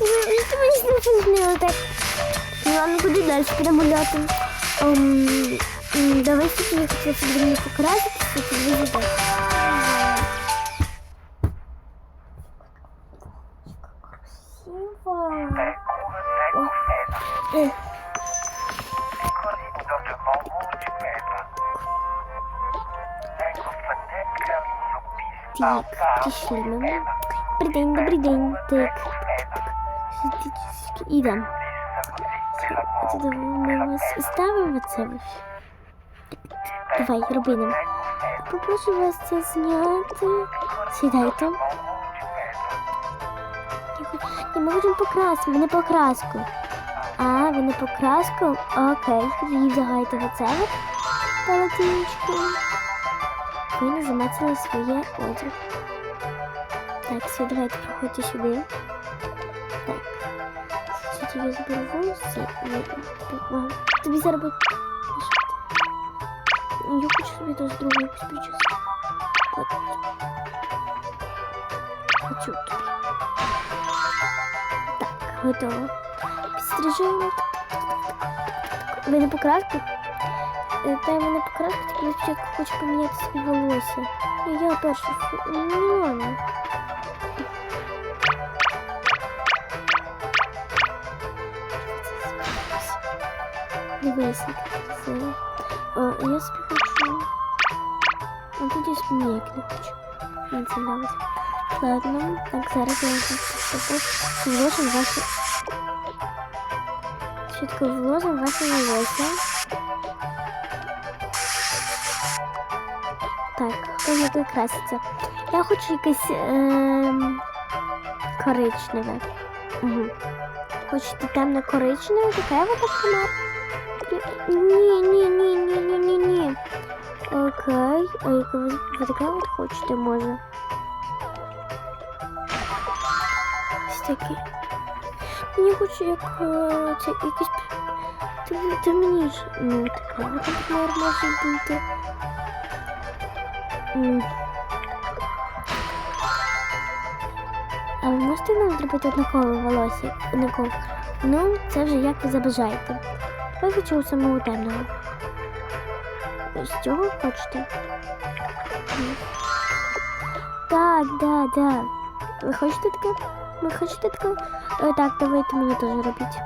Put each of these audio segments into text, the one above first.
Мені знову змінили так. Ну ладно, куди далі? Ем, м, Давай сьогодні я хотіла собі мені покраситися, ти вийде. Красиво. Е, Так, пішли. Добрий день, добрий день. Так. Вас ставимо це. Давай, роби нам. Попрошу вас це зняти. Сідайте. Ні, ми хочемо покраску, не покраску. А, ви не покраску? Окей, тоді вдягайте в оце полотенечко. Ви не замацали своє одяг. Так, все, давайте проходьте сюди. Так. Сейчас я заберу волосы. Ага. Тобі зараз буде... Я хочу собі теж другу якусь прическу. От. Хочу тобі. Так, готово. Підстрижуємо. Ви не покраску? Е, Та мене покраску, тільки я спочатку хочу поміняти собі волосся. І Я перше. Ну ладно. Як красиво. А, я собі хочу. А тут я собі ніяк не хочу. Це. Ладно, так зараз я вже вложим ваші. Чітко вложим ваші волосся. Так, хто як краситься? Я хочу якесь ем, коричневе. Угу. Хочете темно коричневе, таке вот например? Ні. Окей. А яке ви, ви таке от хочете, може? Ось таке. Я хочу як е, це якийсь. Ти, ти мені ж. Ну, таке, от, наприклад, може бути. А ви можете нам зробити однакове волосся? Однакове? Ну, це вже як ви забажаєте. Я хочу самого темного. З цього хочете? Ні. Так, да, да. Ви хочете таке? Ви хочете таке? Е, так, давайте мені теж робіть.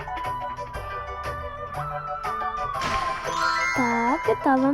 Так, готово.